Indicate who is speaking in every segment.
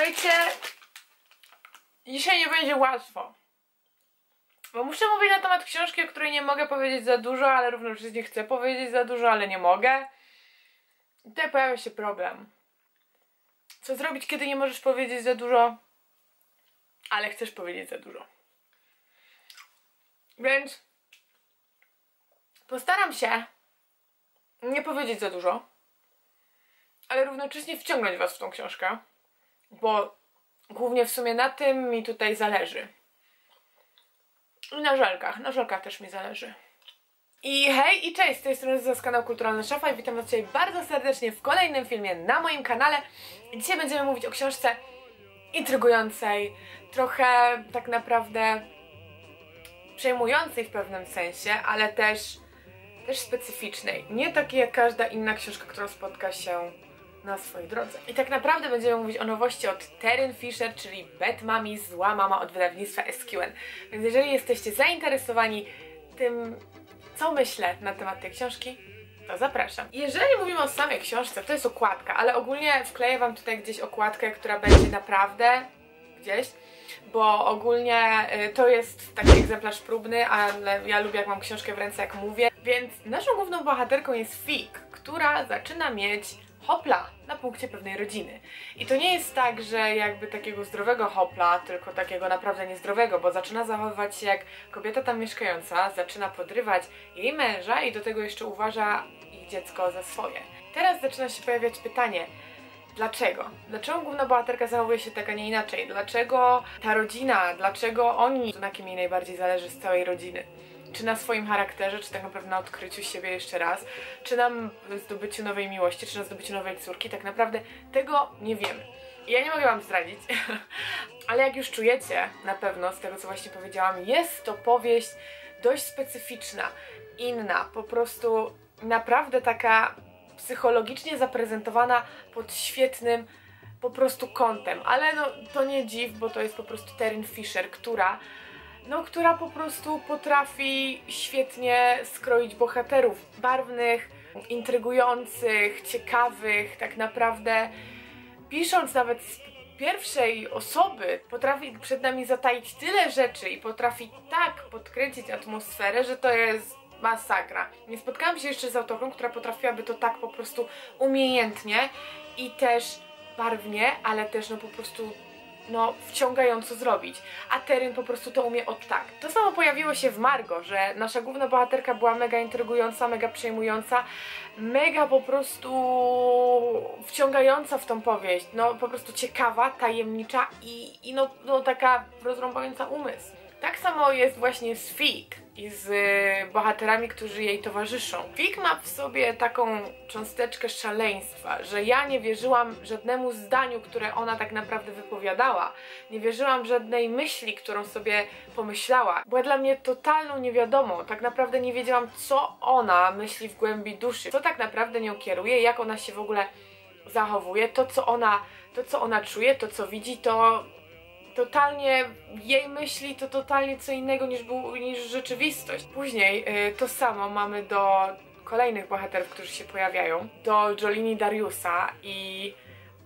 Speaker 1: Słuchajcie, dzisiaj nie będzie łatwo. Bo muszę mówić na temat książki, o której nie mogę powiedzieć za dużo, ale równocześnie chcę powiedzieć za dużo, ale nie mogę. I tutaj pojawia się problem. Co zrobić, kiedy nie możesz powiedzieć za dużo, ale chcesz powiedzieć za dużo? Więc postaram się nie powiedzieć za dużo, ale równocześnie wciągnąć Was w tą książkę, bo głównie w sumie na tym mi tutaj zależy. I na żelkach, na żelkach też mi zależy. I hej i cześć, z tej strony z kanał Kulturalny Szafa i witam Was dzisiaj bardzo serdecznie w kolejnym filmie na moim kanale. Dzisiaj będziemy mówić o książce intrygującej, trochę tak naprawdę przejmującej w pewnym sensie, ale też, też specyficznej. Nie takiej jak każda inna książka, którą spotka się na swojej drodze. I tak naprawdę będziemy mówić o nowości od Teryn Fisher, czyli Bet Mami, zła mama od wydawnictwa SQN. Więc jeżeli jesteście zainteresowani tym, co myślę na temat tej książki, to zapraszam. Jeżeli mówimy o samej książce, to jest okładka, ale ogólnie wkleję Wam tutaj gdzieś okładkę, która będzie naprawdę gdzieś, bo ogólnie y, to jest taki egzemplarz próbny, ale ja lubię jak mam książkę w ręce, jak mówię. Więc naszą główną bohaterką jest Fig, która zaczyna mieć hopla na punkcie pewnej rodziny. I to nie jest tak, że jakby takiego zdrowego hopla, tylko takiego naprawdę niezdrowego, bo zaczyna zachowywać się jak kobieta tam mieszkająca, zaczyna podrywać jej męża i do tego jeszcze uważa ich dziecko za swoje. Teraz zaczyna się pojawiać pytanie, Dlaczego? Dlaczego główna bohaterka zachowuje się tak, a nie inaczej? Dlaczego ta rodzina, dlaczego oni, na kim jej najbardziej zależy z całej rodziny? Czy na swoim charakterze, czy tak naprawdę na odkryciu siebie jeszcze raz, czy na zdobyciu nowej miłości, czy na zdobyciu nowej córki? Tak naprawdę tego nie wiemy. Ja nie mogę Wam zdradzić, ale jak już czujecie na pewno z tego, co właśnie powiedziałam, jest to powieść dość specyficzna, inna, po prostu naprawdę taka psychologicznie zaprezentowana pod świetnym po prostu kątem, ale no to nie dziw, bo to jest po prostu Teryn Fisher, która no, która po prostu potrafi świetnie skroić bohaterów barwnych, intrygujących, ciekawych, tak naprawdę pisząc nawet z pierwszej osoby potrafi przed nami zataić tyle rzeczy i potrafi tak podkręcić atmosferę, że to jest masakra. Nie spotkałam się jeszcze z autorką, która potrafiłaby to tak po prostu umiejętnie i też barwnie, ale też no po prostu no, wciągająco zrobić. A Teryn po prostu to umie od tak. To samo pojawiło się w Margo, że nasza główna bohaterka była mega intrygująca, mega przejmująca, mega po prostu wciągająca w tą powieść. No, po prostu ciekawa, tajemnicza i, i no, no taka rozrąbająca umysł. Tak samo jest właśnie z Fig i z y, bohaterami, którzy jej towarzyszą. Fig ma w sobie taką cząsteczkę szaleństwa, że ja nie wierzyłam żadnemu zdaniu, które ona tak naprawdę wypowiadała. Nie wierzyłam żadnej myśli, którą sobie pomyślała. Była dla mnie totalną niewiadomą. Tak naprawdę nie wiedziałam, co ona myśli w głębi duszy. Co tak naprawdę nią kieruje, jak ona się w ogóle zachowuje. To, co ona, to, co ona czuje, to, co widzi, to totalnie jej myśli to totalnie co innego niż, był, niż rzeczywistość. Później y, to samo mamy do kolejnych bohaterów, którzy się pojawiają, do Jolini Dariusa i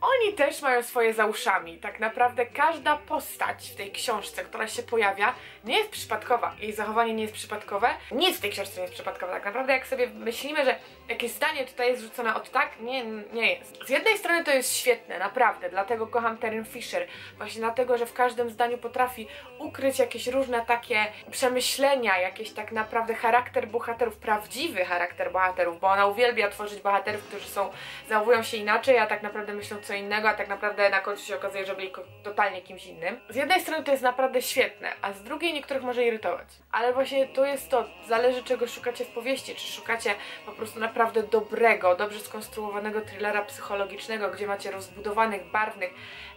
Speaker 1: oni też mają swoje za uszami. Tak naprawdę każda postać w tej książce, która się pojawia, nie jest przypadkowa. Jej zachowanie nie jest przypadkowe. Nic w tej książce nie jest przypadkowe. Tak naprawdę jak sobie myślimy, że jakieś zdanie tutaj jest rzucone od tak, nie, nie jest. Z jednej strony to jest świetne, naprawdę, dlatego kocham Terry Fisher. Właśnie dlatego, że w każdym zdaniu potrafi ukryć jakieś różne takie przemyślenia, jakieś tak naprawdę charakter bohaterów, prawdziwy charakter bohaterów, bo ona uwielbia tworzyć bohaterów, którzy są, zachowują się inaczej, a tak naprawdę myślą co innego, a tak naprawdę na końcu się okazuje, że byli totalnie kimś innym. Z jednej strony to jest naprawdę świetne, a z drugiej niektórych może irytować. Ale właśnie to jest to, zależy czego szukacie w powieści, czy szukacie po prostu naprawdę dobrego, dobrze skonstruowanego thrillera psychologicznego, gdzie macie rozbudowanych, barwnych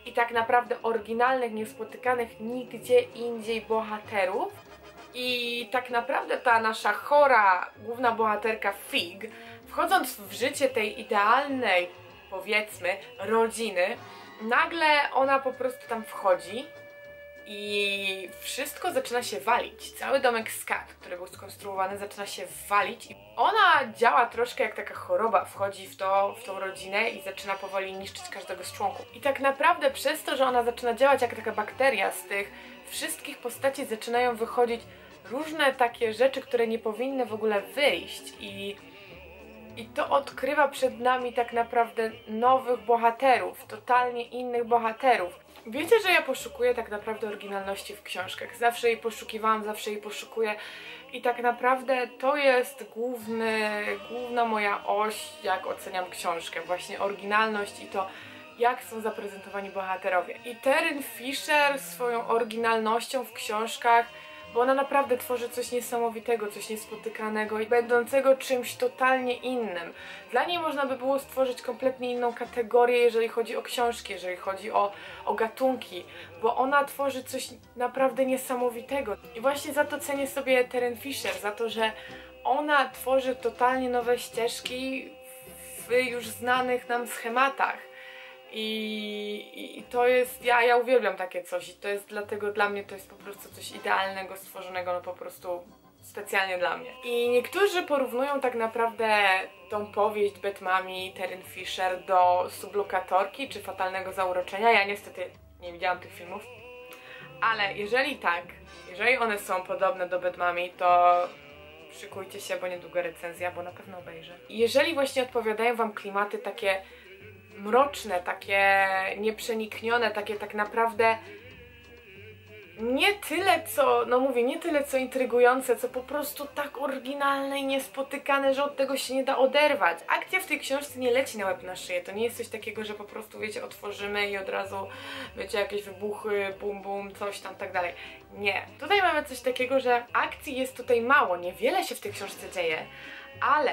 Speaker 1: i tak naprawdę oryginalnych, niespotykanych nigdzie indziej bohaterów. I tak naprawdę ta nasza chora główna bohaterka Fig, wchodząc w życie tej idealnej powiedzmy, rodziny, nagle ona po prostu tam wchodzi i wszystko zaczyna się walić. Cały domek Skat, który był skonstruowany, zaczyna się walić i ona działa troszkę jak taka choroba, wchodzi w, to, w tą rodzinę i zaczyna powoli niszczyć każdego z członków. I tak naprawdę przez to, że ona zaczyna działać jak taka bakteria, z tych wszystkich postaci zaczynają wychodzić różne takie rzeczy, które nie powinny w ogóle wyjść i i to odkrywa przed nami tak naprawdę nowych bohaterów, totalnie innych bohaterów. Wiecie, że ja poszukuję tak naprawdę oryginalności w książkach. Zawsze jej poszukiwałam, zawsze jej poszukuję. I tak naprawdę to jest główny, główna moja oś, jak oceniam książkę. Właśnie oryginalność i to, jak są zaprezentowani bohaterowie. I Teryn Fisher swoją oryginalnością w książkach bo ona naprawdę tworzy coś niesamowitego, coś niespotykanego i będącego czymś totalnie innym. Dla niej można by było stworzyć kompletnie inną kategorię, jeżeli chodzi o książki, jeżeli chodzi o, o gatunki, bo ona tworzy coś naprawdę niesamowitego. I właśnie za to cenię sobie Teren Fisher, za to, że ona tworzy totalnie nowe ścieżki w już znanych nam schematach. I, I, to jest, ja, ja uwielbiam takie coś i to jest dlatego dla mnie to jest po prostu coś idealnego, stworzonego no po prostu specjalnie dla mnie. I niektórzy porównują tak naprawdę tą powieść Batmami Terry Fisher do Sublokatorki czy Fatalnego Zauroczenia. Ja niestety nie widziałam tych filmów, ale jeżeli tak, jeżeli one są podobne do Batmami, to szykujcie się, bo niedługo recenzja, bo na pewno obejrzę. Jeżeli właśnie odpowiadają Wam klimaty takie mroczne, takie nieprzeniknione, takie tak naprawdę nie tyle co, no mówię, nie tyle co intrygujące, co po prostu tak oryginalne i niespotykane, że od tego się nie da oderwać. Akcja w tej książce nie leci na łeb na szyję, to nie jest coś takiego, że po prostu, wiecie, otworzymy i od razu, wiecie, jakieś wybuchy, bum bum, coś tam, tak dalej. Nie. Tutaj mamy coś takiego, że akcji jest tutaj mało, niewiele się w tej książce dzieje, ale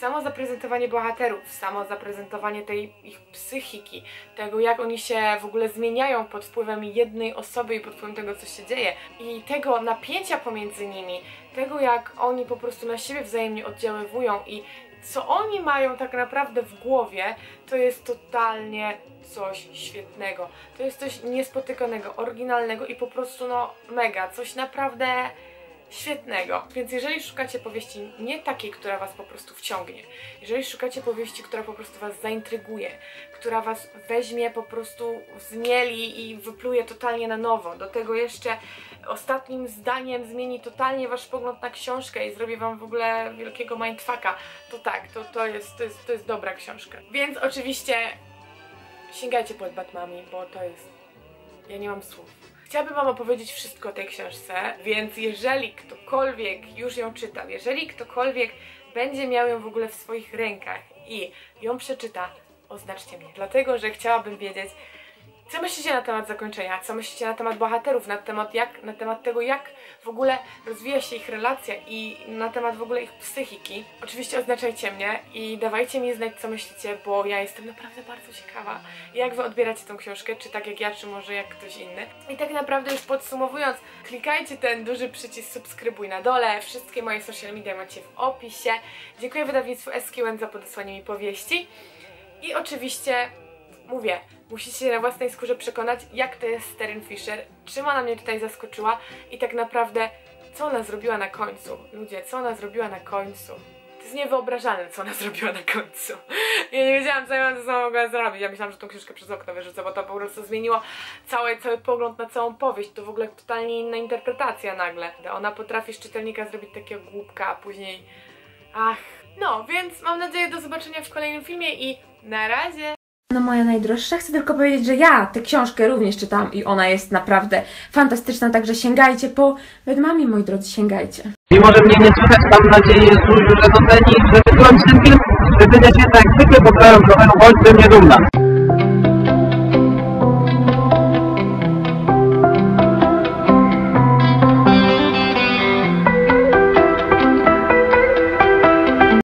Speaker 1: samo zaprezentowanie bohaterów, samo zaprezentowanie tej ich psychiki, tego jak oni się w ogóle zmieniają pod wpływem jednej osoby i pod wpływem tego, co się dzieje i tego napięcia pomiędzy nimi, tego jak oni po prostu na siebie wzajemnie oddziaływują i co oni mają tak naprawdę w głowie, to jest totalnie coś świetnego. To jest coś niespotykanego, oryginalnego i po prostu no mega, coś naprawdę świetnego. Więc jeżeli szukacie powieści nie takiej, która Was po prostu wciągnie, jeżeli szukacie powieści, która po prostu Was zaintryguje, która Was weźmie, po prostu zmieli i wypluje totalnie na nowo, do tego jeszcze ostatnim zdaniem zmieni totalnie Wasz pogląd na książkę i zrobi Wam w ogóle wielkiego mindfucka, to tak, to, to, jest, to, jest, to jest dobra książka. Więc oczywiście sięgajcie pod Batmami, bo to jest... Ja nie mam słów. Chciałabym Wam opowiedzieć wszystko o tej książce, więc jeżeli ktokolwiek już ją czytał, jeżeli ktokolwiek będzie miał ją w ogóle w swoich rękach i ją przeczyta, oznaczcie mnie, dlatego że chciałabym wiedzieć, co myślicie na temat zakończenia? Co myślicie na temat bohaterów? Na temat, jak, na temat tego, jak w ogóle rozwija się ich relacja i na temat w ogóle ich psychiki? Oczywiście oznaczajcie mnie i dawajcie mi znać, co myślicie, bo ja jestem naprawdę bardzo ciekawa, jak wy odbieracie tą książkę, czy tak jak ja, czy może jak ktoś inny. I tak naprawdę już podsumowując, klikajcie ten duży przycisk subskrybuj na dole, wszystkie moje social media macie w opisie. Dziękuję wydawnictwu SQN za podesłanie mi powieści. I oczywiście mówię, musicie na własnej skórze przekonać, jak to jest Sterling Fisher, czym ona mnie tutaj zaskoczyła i tak naprawdę, co ona zrobiła na końcu. Ludzie, co ona zrobiła na końcu. To jest niewyobrażalne, co ona zrobiła na końcu. Ja nie wiedziałam, co ja ze mogła zrobić. Ja myślałam, że tą książkę przez okno wyrzucę, bo to po prostu zmieniło cały, cały pogląd na całą powieść. To w ogóle totalnie inna interpretacja nagle. Ona potrafi z czytelnika zrobić takiego głupka, a później... Ach... No, więc mam nadzieję do zobaczenia w kolejnym filmie i na razie!
Speaker 2: No moja najdroższa, chcę tylko powiedzieć, że ja tę książkę również czytałam i ona jest naprawdę fantastyczna, także sięgajcie po Bedmamie, moi drodzy, sięgajcie.
Speaker 3: Mimo, że mnie nie słychać, mam nadzieję, że doceni, że wykończy ten film, że będziecie tak zwykle poprawią trochę, bądź ze mnie dumna.